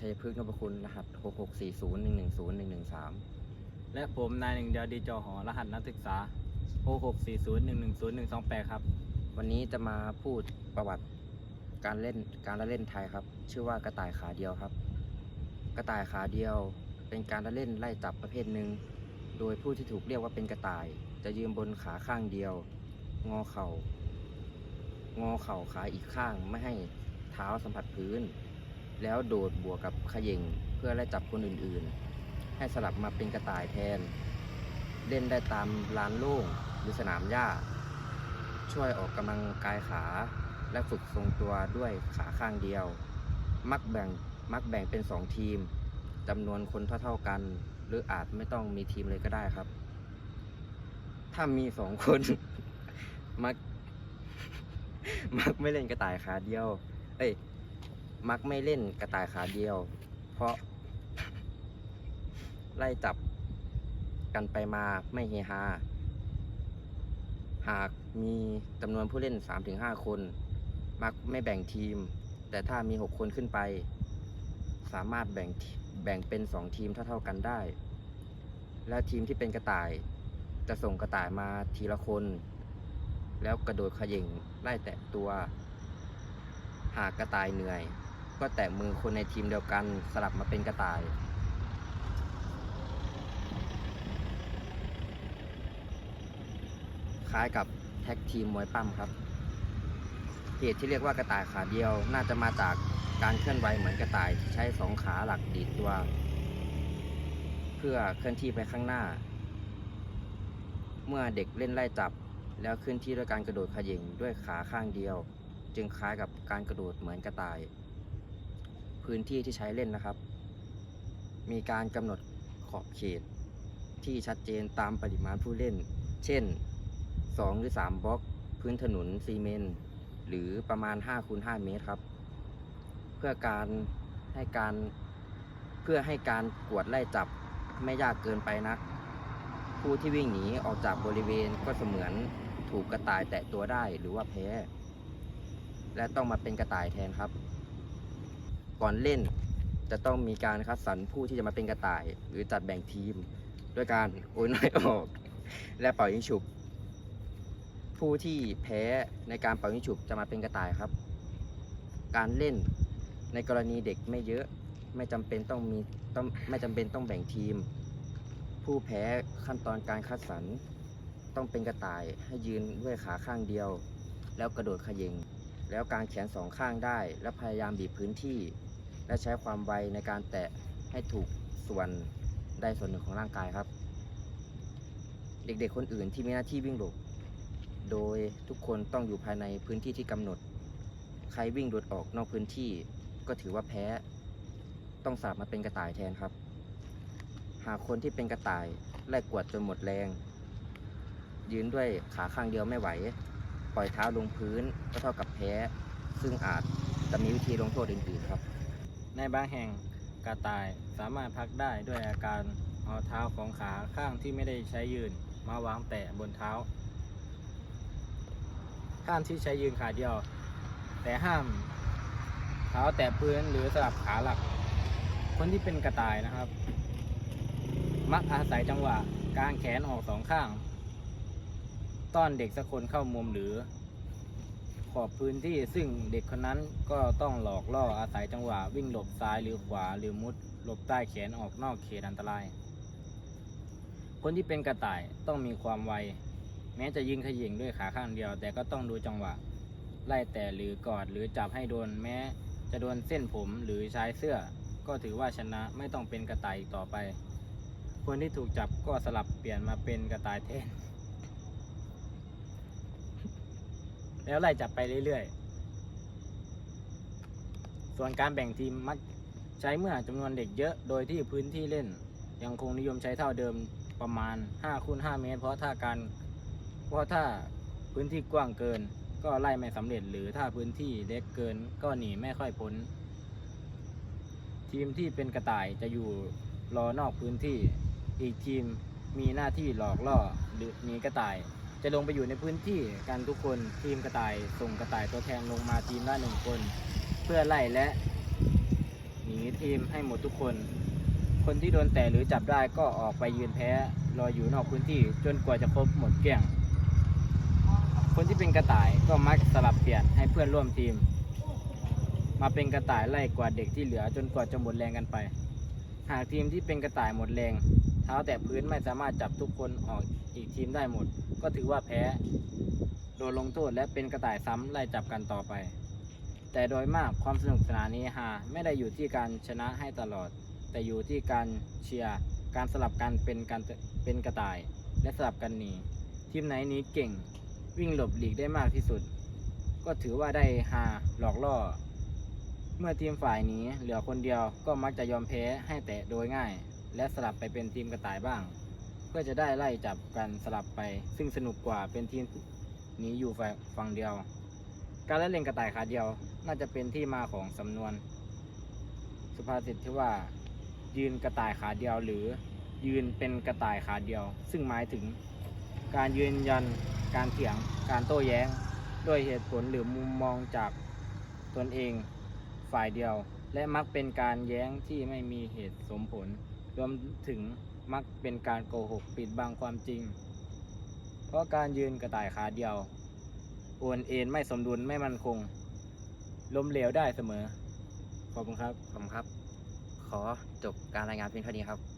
ชัยพฤกษ์นพคุณ รหัส 66401101113 และผมนายหนึ่งเดียวดีจอหอ รหัสนักศึกษา 6640110128 ครับ วันนี้จะมาพูดประวัติการเล่นการละเล่นไทยครับ ชื่อว่ากระต่ายขาเดียวครับ กระต่ายขาเดียวเป็นการละเล่นไล่จับประเภทหนึ่ง โดยผู้ที่ถูกเรียกว่าเป็นกระต่าย จะยืนบนขาข้างเดียว งอเข่างอเข่าขาอีกข้างไม่ให้เท้าสัมผัสพื้น แล้วโดดบวกกับขย่งเพื่อไล่จับคนอื่นๆ ให้สลับมาเป็นกระต่ายแทน เล่นได้ตามลานโล่งหรือสนามหญ้า ช่วยออกกำลังกายขาและฝึกทรงตัวด้วยขาข้างเดียว มักแบ่งมักแบ่งเป็น 2 ทีมจำนวนคนเท่าๆกัน หรืออาจไม่ต้องมีทีมเลยก็ได้ครับ ถ้ามีสองคน มัก มักไม่เล่นกระต่ายขาเดียว เอ้ย มักไม่เล่นกระต่ายขาเดียว เพราะ ไล่จับกันไปมาไม่เฮฮา หากมีจำนวนผู้เล่น 3-5 คน มักไม่แบ่งทีม แต่ถ้ามี 6 คนขึ้นไป สามารถแบ่งแบ่งเป็น 2 ทีมเท่าๆกันได้ และทีมที่เป็นกระต่าย จะส่งกระต่ายมาทีละคน แล้วกระโดดขย่งไล่แตะตัว หากกระต่ายเหนื่อย ก็แตะมือคนในทีมเดียวกันสลับมาเป็นกระต่าย คล้ายกับแท็กทีมมวยปั้มครับ เหตุที่เรียกว่ากระต่ายขาเดียวน่าจะมาจากการเคลื่อนไหวเหมือนกระต่ายที่ใช้สองขาหลักดีดตัว เพื่อเคลื่อนที่ไปข้างหน้า เมื่อเด็กเล่นไล่จับแล้วเคลื่อนที่ด้วยการกระโดดขย่งด้วยขาข้างเดียว จึงคล้ายกับการกระโดดเหมือนกระต่าย พื้นที่ที่ใช้เล่นนะครับ มีการกำหนดขอบเขตที่ชัดเจนตามปริมาณผู้เล่น เช่น 2 หรือ 3บล็อก พื้นถนนซีเมนต์หรือประมาณ5คูณ5เมตรครับ เพื่อการให้การเพื่อให้การกวดไล่จับไม่ยากเกินไปนัก ผู้ที่วิ่งหนีออกจากบริเวณก็เสมือนถูกกระต่ายแตะตัวได้หรือว่าแพ้ และต้องมาเป็นกระต่ายแทนครับ ก่อนเล่น จะต้องมีการคัดสรรผู้ที่จะมาเป็นกระต่าย หรือจัดแบ่งทีม ด้วยการโอนน้อยออก และเป่ายิงฉุบ ผู้ที่แพ้ในการเป่ายิงฉุบจะมาเป็นกระต่ายครับ การเล่นในกรณีเด็กไม่เยอะไม่จำเป็นต้องมีต้องไม่จำเป็นต้องแบ่งทีม ผู้แพ้ขั้นตอนการคัดสรรต้องเป็นกระต่ายให้ยืนด้วยขาข้างเดียว แล้วกระโดดขย่งแล้วกางแขนสองข้างได้ และพยายามบีบพื้นที่ และใช้ความไวในการแตะให้ถูกส่วนใดส่วนหนึ่งของร่างกายครับ เด็กๆคนอื่นที่มีหน้าที่วิ่งหลบ โดยทุกคนต้องอยู่ภายในพื้นที่ที่กำหนด ใครวิ่งโดดออกนอกพื้นที่ก็ถือว่าแพ้ ต้องสาบมาเป็นกระต่ายแทนครับ หากคนที่เป็นกระต่ายไล่กวดจนหมดแรง ยืนด้วยขาข้างเดียวไม่ไหว ปล่อยเท้าลงพื้นก็เท่ากับแพ้ ซึ่งอาจจะมีวิธีลงโทษอื่นๆครับ ในบางแห่งกระต่ายสามารถพักได้ด้วยอาการเอาเท้าของขาข้างที่ไม่ได้ใช้ยืนมาวางแตะบนเท้า ข้างที่ใช้ยืนขาเดียว แต่ห้ามเท้าแตะพื้นหรือสลับขาหลัก คนที่เป็นกระต่ายนะครับ มักอาศัยจังหวะกางแขนออกสองข้าง ต้อนเด็กสักคนเข้ามุมหรือ ขอบพื้นที่ซึ่งเด็กคนนั้นก็ต้องหลอกล่ออาศัยจังหวะวิ่งหลบซ้ายหรือขวาหรือมุดหลบใต้แขนออกนอกเขตอันตราย คนที่เป็นกระต่ายต้องมีความไว แม้จะยิงขยิงด้วยขาข้างเดียว แต่ก็ต้องดูจังหวะ ไล่แต่หรือกอดหรือจับให้โดนแม้ จะโดนเส้นผมหรือชายเสื้อ ก็ถือว่าชนะไม่ต้องเป็นกระต่ายอีกต่อไป คนที่ถูกจับก็สลับเปลี่ยนมาเป็นกระต่ายแทน แล้วไล่จับไปเรื่อยๆ ส่วนการแบ่งทีมมักใช้เมื่อจำนวนเด็กเยอะโดยที่พื้นที่เล่น ยังคงนิยมใช้เท่าเดิมประมาณ5คูณ5เมตร เพราะถ้าการเพราะถ้าพื้นที่กว้างเกิน ก็ไล่ไม่สำเร็จ หรือถ้าพื้นที่เล็กเกินก็หนีไม่ค่อยพ้น ทีมที่เป็นกระต่ายจะอยู่รอนอกพื้นที่ อีกทีมมีหน้าที่หลอกล่อหรือหนีกระต่าย จะลงไปอยู่ในพื้นที่กันทุกคนทีมกระต่ายส่งกระต่ายตัวแทนลงมาทีมละหนึ่งคน เพื่อไล่และหนีทีมให้หมดทุกคน คนที่โดนแต่หรือจับได้ก็ออกไปยืนแพ้รออยู่นอกพื้นที่จนกว่าจะครบหมดเกลี้ยง คนที่เป็นกระต่ายก็มักสลับเปลี่ยนให้เพื่อนร่วมทีม มาเป็นกระต่ายไล่กว่าเด็กที่เหลือจนกว่าจะหมดแรงกันไป หากทีมที่เป็นกระต่ายหมดแรง ท้าแต่พื้นไม่สามารถจับทุกคนออกอีกทีมได้หมด ก็ถือว่าแพ้โดนลงโทษและเป็นกระต่ายซ้ำไล่จับกันต่อไป แต่โดยมากความสนุกสนานนี้ฮาไม่ได้อยู่ที่การชนะให้ตลอด แต่อยู่ที่การเชียร์การสลับกันเป็นการเป็นกระต่าย และสลับกันหนีทีมไหนนี้เก่ง วิ่งหลบหลีกได้มากที่สุด ก็ถือว่าได้ฮาหลอกล่อ เมื่อทีมฝ่ายหนี้เหลือคนเดียวก็มักจะยอมแพ้ให้แตะโดยง่าย และสลับไปเป็นทีมกระต่ายบ้าง เพื่อจะได้ไล่จับกันสลับไป ซึ่งสนุกกว่าเป็นทีมหนีอยู่ฝั่งเดียว การเล่นเล่นกระต่ายขาเดียว น่าจะเป็นที่มาของสำนวน สุภาษิตที่ว่า ยืนกระต่ายขาเดียวหรือยืนเป็นกระต่ายขาเดียว ซึ่งหมายถึง การยืนยันการเถียง การโต้แย้ง ด้วยเหตุผลหรือมุมมองจากตนเองฝ่ายเดียว และมักเป็นการแย้งที่ไม่มีเหตุสมผล รวมถึงมักเป็นการโกหกปิดบังความจริง เพราะการยืนกระต่ายขาเดียวโอนเอ็นไม่สมดุลไม่มั่นคง ล้มเหลวได้เสมอ ขอบคุณครับขอบคุณครับ ขอจบการรายงานเพียงเท่านี้ครับ